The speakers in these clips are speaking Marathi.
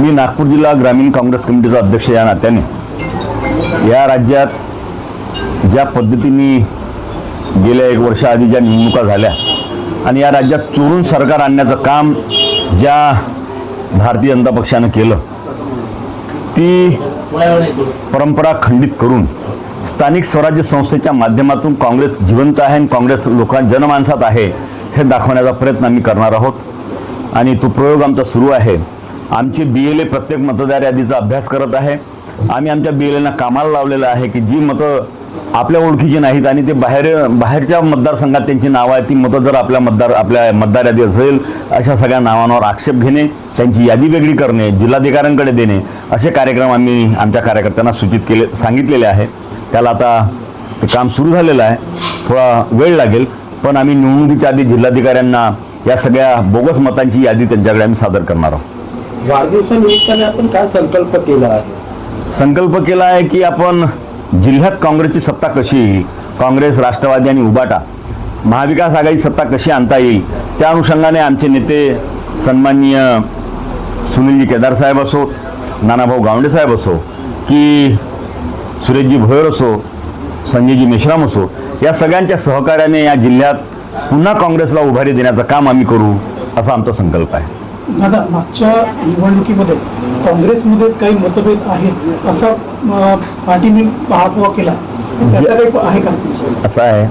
मी नागपूर जिल्हा ग्रामीण काँग्रेस कमिटीचा अध्यक्ष या नात्याने. या राज्यात ज्या पद्धतीने गेल्या एक वर्षाआधी ज्या निवडणुका झाल्या आणि या राज्यात चोरून सरकार आणण्याचं काम ज्या भारतीय जनता पक्षानं केलं ती परंपरा खंडित करून स्थानिक स्वराज्य संस्थेच्या माध्यमातून काँग्रेस जिवंत आहे आणि काँग्रेस लोकां जनमानसात आहे हे दाखवण्याचा प्रयत्न आम्ही करणार आहोत. आणि तो प्रयोग आमचा सुरू आहे. आमचे बी एल ए प्रत्येक मतदार यादीचा अभ्यास करत आहे. आम्ही आमच्या बी एल एना कामाला लावलेलं आहे की जी मतं आपल्या ओळखीची नाहीत आणि ते बाहेर बाहेरच्या मतदारसंघात त्यांची नावं आहेत ती मतं जर आपल्या मतदार आपल्या मतदार यादी असेल अशा सगळ्या नावांवर आक्षेप घेणे त्यांची यादी वेगळी करणे जिल्हाधिकाऱ्यांकडे देणे असे कार्यक्रम आम्ही आमच्या कार्यकर्त्यांना सूचित केले सांगितलेले आहे. त्याला आता ते काम सुरू झालेलं आहे. थोडा वेळ लागेल पण आम्ही निवडणुकीच्या आधी जिल्हाधिकाऱ्यांना या सगळ्या बोगस मतांची यादी त्यांच्याकडे आम्ही सादर करणार आहोत. वाढदिवसानिमित्ताने आपण काय संकल्प केला आहे? संकल्प केला आहे की आपण जिल्ह्यात काँग्रेसची सत्ता कशी येईल? काँग्रेस राष्ट्रवादी आणि उबाटा महाविकास आघाडी सत्ता कशी आणता येईल? त्या अनुषंगाने आमचे नेते सन्माननीय सुनीलजी केदार साहेब असो नानाभाऊ गावंडे साहेब असो की सुरेशजी भोयर असो संजयजी मेश्राम असो या सगळ्यांच्या सहकार्याने या जिल्ह्यात पुन्हा काँग्रेसला उभारी देण्याचं काम आम्ही करू असा आमचा संकल्प आहे. दादा मागच्या निवडणुकीमध्ये काँग्रेसमध्येच काही मतभेद आहेत असा पार्टीने पाहापोहा केला. त्याचा काही आहे का? असं आहे.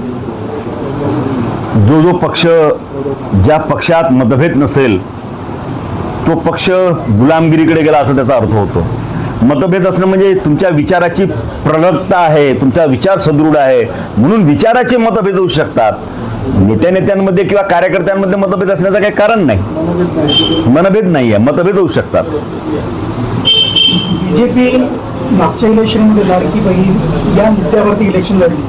जो जो पक्ष ज्या पक्षात मतभेद नसेल तो पक्ष गुलामगिरीकडे गेला असं त्याचा अर्थ होतो. मतभेद असणं म्हणजे तुमच्या विचाराची प्रगतता आहे तुमचा विचार सदृढ आहे. म्हणून विचाराचे मतभेद होऊ शकतात. नेत्या नेत्यांमध्ये किंवा कार्यकर्त्यांमध्ये मतभेद असण्याचं काही कारण नाही. मनभेद नाही आहे मतभेद होऊ शकतात. बीजेपी मागच्या इलेक्शनमध्ये लाडकी बहीण या मुद्द्यावरती इलेक्शन लढली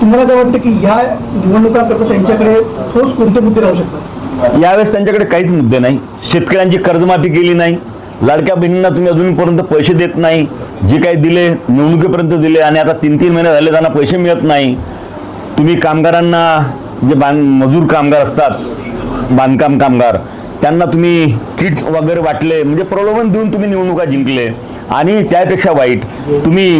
तुम्हाला काय वाटतं की या निवडणुकाकरता त्यांच्याकडे ठोस कोणते मुद्दे राहू शकतात? यावेळेस त्यांच्याकडे काहीच मुद्दे नाही. शेतकऱ्यांची कर्जमाफी केली नाही. लाडक्या बहिणींना तुम्ही अजूनपर्यंत पैसे देत नाही. जे काही दिले निवडणुकीपर्यंत दिले आणि आता तीन तीन महिने झाले त्यांना पैसे मिळत नाही. तुम्ही कामगारांना जे बांध मजूर कामगार असतात बांधकाम कामगार त्यांना तुम्ही किट्स वगैरे वाटले म्हणजे प्रलोभन देऊन तुम्ही निवडणुका जिंकले. आणि त्यापेक्षा वाईट तुम्ही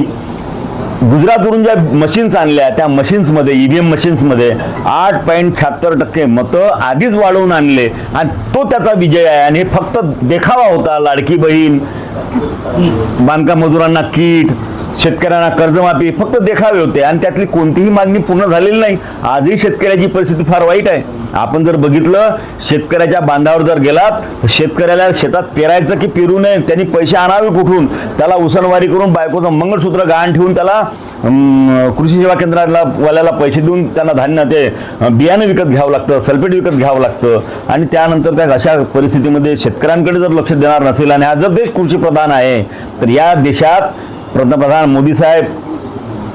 गुजरातवरून ज्या मशीन्स आणल्या त्या मशीन्समध्ये ई व्ही एम मशीन्समध्ये आठ पॉईंट शहात्तर टक्के मतं आधीच वाढवून आणले. आणि तो त्याचा विजय आहे. आणि फक्त देखावा होता लाडकी बहीण बांधकाम मजुरांना किट शेतकऱ्यांना कर्जमाफी फक्त देखावे होते आणि त्यातली कोणतीही मागणी पूर्ण झालेली नाही. आजही शेतकऱ्याची परिस्थिती फार वाईट आहे. आपण जर बघितलं शेतकऱ्याच्या बांधावर जर गेलात तर शेतकऱ्याला शेतात पेरायचं की पेरू नये त्यांनी पैसे आणावे कुठून? त्याला उसनवारी करून बायकोचं मंगळसूत्र गहाण ठेवून त्याला कृषी सेवा केंद्राला वाल्याला पैसे देऊन त्यांना धान्य ते बियाणं विकत घ्यावं लागतं सल्फेट विकत घ्यावं लागतं. आणि त्यानंतर त्या अशा परिस्थितीमध्ये शेतकऱ्यांकडे जर लक्ष देणार नसेल आणि हा जर देश कृषीप्रधान आहे तर या देशात पंतप्रधान मोदी साहेब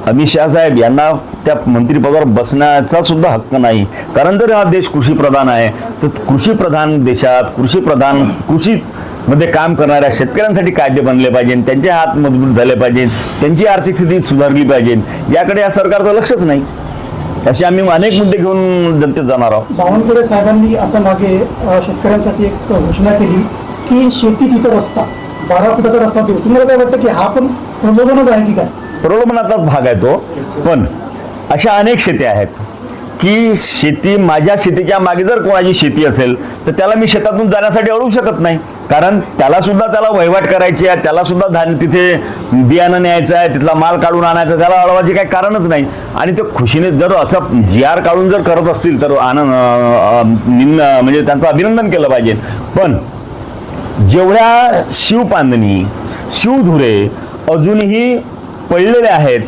अमित शाह साहेब यांना त्या मंत्रिपदावर बसण्याचा सुद्धा हक्क नाही. कारण जर हा देश कृषीप्रधान आहे तर कृषीप्रधान देशात कृषीप्रधान कृषी मध्ये काम करणाऱ्या शेतकऱ्यांसाठी कायदे बनले पाहिजे त्यांचे हात मजबूत झाले पाहिजे त्यांची आर्थिक स्थिती सुधारली पाहिजे याकडे या सरकारचं लक्षच नाही. असे आम्ही अनेक मुद्दे घेऊन जनतेत जाणार आहोत. बावनकुळे साहेबांनी आता मागे शेतकऱ्यांसाठी एक घोषणा केली की शेती तिथं रस्ता बारा फुटाचा रस्ता देऊ तुम्हाला काय वाटतं की हा पण प्रलोभनच आहे की काय? प्रलोभनाचाच भाग आहे तो. पण अशा अनेक शेती आहेत. की शेती माझ्या शेतीच्या मागे जर कोणाची शेती असेल तर त्याला मी शेतातून जाण्यासाठी अडवू शकत नाही. कारण त्याला सुद्धा त्याला वहिवाट करायची आहे त्याला सुद्धा धान्य तिथे बियाणं न्यायचं आहे तिथला माल काढून आणायचा त्याला अडवायचे काही कारणच नाही. आणि ते खुशीने जर असं जी आर काढून जर करत असतील तर आनंद निम्न म्हणजे त्यांचं अभिनंदन केलं पाहिजे. पण जेवढ्या शिवपांदणी शिवधुरे अजूनही पडलेले आहेत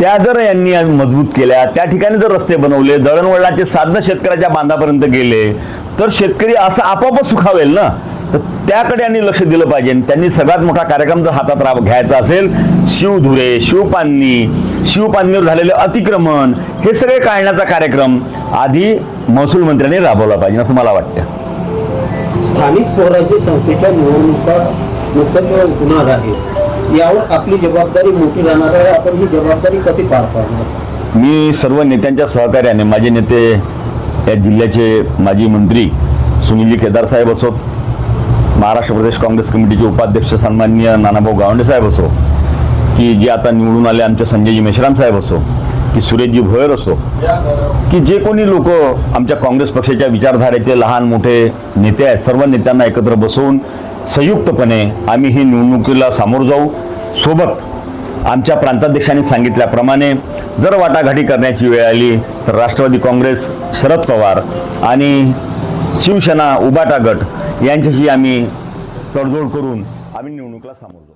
त्या जर यांनी मजबूत केल्या त्या ठिकाणी जर रस्ते बनवले दळणवळणाचे साधनं शेतकऱ्याच्या बांधापर्यंत गेले तर शेतकरी असं आपोआपच सुखावेल ना? तर त्याकडे यांनी लक्ष दिलं पाहिजे त्यांनी सगळ्यात मोठा कार्यक्रम जर हातात राब घ्यायचा असेल शिवधुरे शिवपांनी शिवपांनीवर झालेले अतिक्रमण हे सगळे काढण्याचा कार्यक्रम आधी महसूल मंत्र्यांनी राबवला पाहिजे असं मला वाटतं. स्थानिक स्वराज्य संस्थेच्या निवडणुका नुकत्याच होणार आहे यावर आपली जबाबदारी मोठी राहणार आहे. आपण ही जबाबदारी कशी पार पाडणार? मी सर्व नेत्यांच्या सहकार्याने माझे नेते या जिल्ह्याचे माजी मंत्री सुनीलजी केदार साहेब असोत महाराष्ट्र प्रदेश काँग्रेस कमिटीचे उपाध्यक्ष सन्माननीय नानाभाऊ गावंडे साहेब असो की जे आता निवडून आले आमचे संजयजी मेश्राम साहेब असो की सुरेशजी भोयर असो की जे कोणी लोक आमच्या काँग्रेस पक्षाच्या विचारधारेचे लहान मोठे नेते आहेत सर्व नेत्यांना एकत्र बसवून संयुक्तपणे आम्ही ही निवडणुकीला सामोरं जाऊ. सोबत आमच्या प्रांताध्यक्षांनी सांगितल्याप्रमाणे जर वाटाघाटी करण्याची वेळ आली तर राष्ट्रवादी काँग्रेस शरद पवार आणि शिवसेना उबाटा गट यांच्याशी आम्ही तडजोड करून आम्ही निवडणुकीला सामोरं जाऊ.